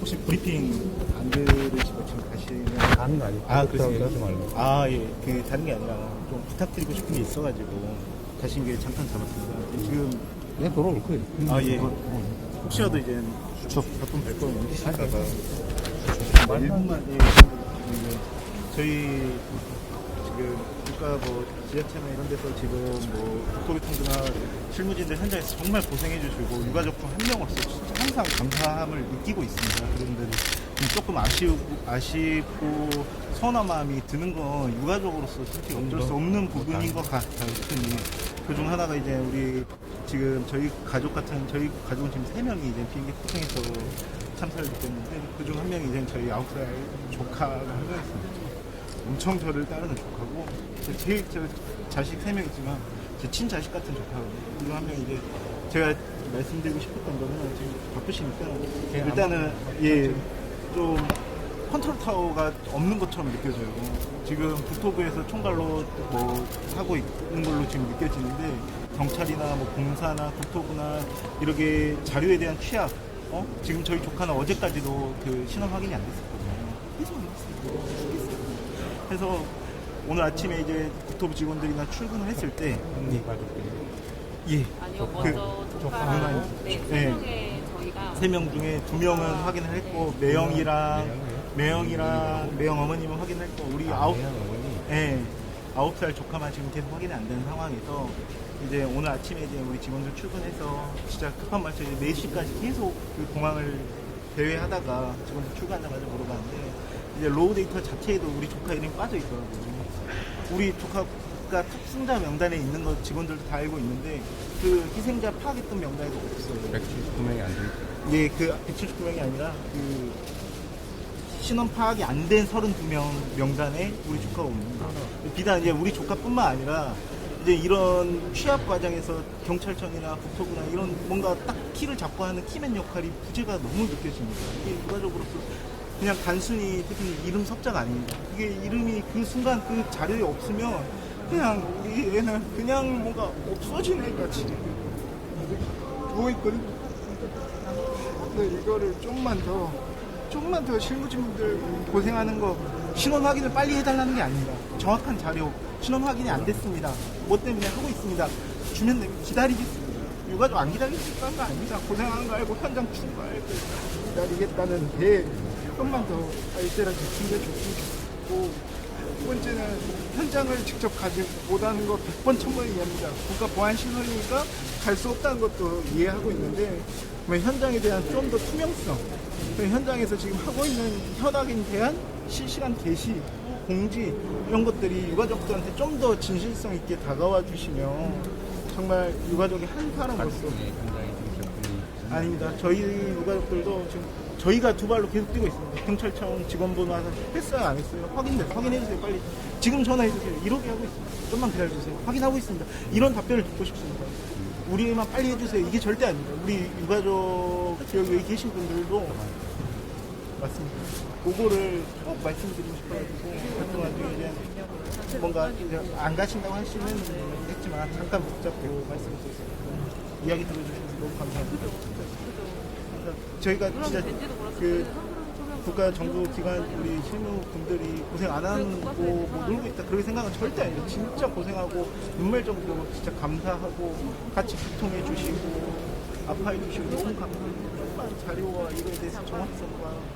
혹시 브리핑 안 들으시고 지금 가시면 가는 거 아니에요? 아, 그러세요? 하지 말고. 아, 예. 그, 다른 게 아니라 좀 부탁드리고 싶은 게 있어가지고 가신 게 잠깐 잡았습니다. 지금, 그냥 돌아올 거예요. 아, 예. 뭐, 혹시라도 이제 저 바쁜 발걸음 옮기실까봐. 말만- 1분만, 예. 예. 저희 지금 국가 뭐 지하철이나 이런 데서 지금 뭐 국토교통부나 실무진들 현장에서 정말 고생해 주시고 유가족도 한 명으로서 진짜 항상 감사함을 느끼고 있습니다. 그런데 조금 아쉬우고 아쉽고 서운한 마음이 드는 건 유가족으로서 솔직히 어쩔 수 없는 부분인 것 같아요. 흔히. 그중 하나가 이제 우리 지금 저희 가족 같은 저희 가족은 지금 세 명이 이제 비행기 폭행해서 참사를 느꼈는데 그중 한 명이 이제 저희 아홉 살 조카가 한명 있습니다. 엄청 저를 따르는 조카고 제- 제일 저 자식 세 명 있지만 제 친자식 같은 조카거든요. 한 명이 이제 제가 말씀드리고 싶었던 거는 지금 바쁘시니까 일단은 예좀 컨트롤 타워가 없는 것처럼 느껴져요. 지금 국토부에서 총괄로 뭐 하고 있는 걸로 지금 느껴지는데 경찰이나 뭐 공사나 국토부나 이렇게 자료에 대한 취약 어? 지금 저희 조카는 어제까지도 그 신원 확인이 안 됐었거든요. 해서 오늘 아침에 이제 국토부 직원들이나 출근을 했을 때 언니 가족들이. 예. 아니요, 그 먼저 조카 조카랑 네, 있- 세 네. 명의 저희가 세 명 중에 두 명은 확인을 했고 매형이랑 매형이랑 매형 어머님은 확인했고 우리 아, 아홉. 예 아홉 살 조카만 지금 계속 확인이 안 되는 상황에서 이제 오늘 아침에 이제 우리 직원들 출근해서 진짜 급한 말씀 이제 4시까지 계속 그 공항을 대회하다가 직원들 출근하자마자 물어봤는데 이제 로우 데이터 자체에도 우리 조카 이름이 빠져 있더라고요. 우리 조카가 탑승자 명단에 있는 거 직원들도 다 알고 있는데 그 희생자 파악했던 명단에도 없어요. 179명이 안 되니까. 예, 그 179명이 아니라 그 신원 파악이 안 된 32명 명단에 우리 조카가 옵니다. 비단 이제 우리 조카뿐만 아니라 이제 이런 취합 과정에서 경찰청이나 국토부나 이런 뭔가 딱 키를 잡고 하는 키맨 역할이 부재가 너무 느껴집니다. 이게 유가족으로서 그냥 단순히 대표님 이름 섭자가 아닙니다. 그게 이름이 그 순간 그 자료에 없으면 그냥 우리 애는 그냥 뭔가 없어진 애 같이 누워있거든요. 이거를 좀만 더, 좀만 더 실무진분들 고생하는 거 신원 확인을 빨리 해달라는 게 아닙니다. 정확한 자료, 신원 확인이 안 됐습니다. 뭐 때문에 하고 있습니다. 주면 됩니다. 기다리겠습니다. 유가족 안 기다리겠다는 거 아닙니다. 고생하는 거 알고 현장 출발 기다리겠다는 데 조금만 더 알뜰하게 좋겠고 두 번째는 현장을 직접 가지 못하는 거 100번 천번 이해합니다. 국가 보안 시설이니까 갈 수 없다는 것도 이해하고 있는데 왜 현장에 대한 좀 더 투명성 그 현장에서 지금 하고 있는 현악에 대한 실시간 게시 공지 이런 것들이 유가족들한테 좀 더 진실성 있게 다가와 주시면 정말 유가족의 한 사람으로서 네. 아닙니다. 저희 유가족들도 지금 저희가 두 발로 계속 뛰고 있습니다. 경찰청 직원분 와서 했어요, 안 했어요? 확인돼, 확인해 주세요, 빨리. 지금 전화해 주세요. 이러게 하고 있습니다. 좀만 기다려 주세요. 확인하고 있습니다. 이런 답변을 듣고 싶습니다. 우리만 빨리 해주세요. 이게 절대 아닙니다. 우리 유가족 여기 계신 분들도 맞습니다. 그거를 꼭 말씀드리고 싶어가지고 그동안 이제 뭔가 이제 안 가신다고 하시는 했지만 잠깐 붙잡고 말씀드렸습니다. 이야기 들어주셔서 너무 감사합니다. 저희가 진짜 그 국가 정부 기관 우리 실무분들이 고생 안 하고 뭐 놀고 있다 그렇게 생각은 절대 아니에요. 진짜 고생하고 눈물 정도로 진짜 감사하고 같이 소통해 주시고 아파해 주시고 너무 감사합니다. 자료와 이거에 대해서 정확성과 어?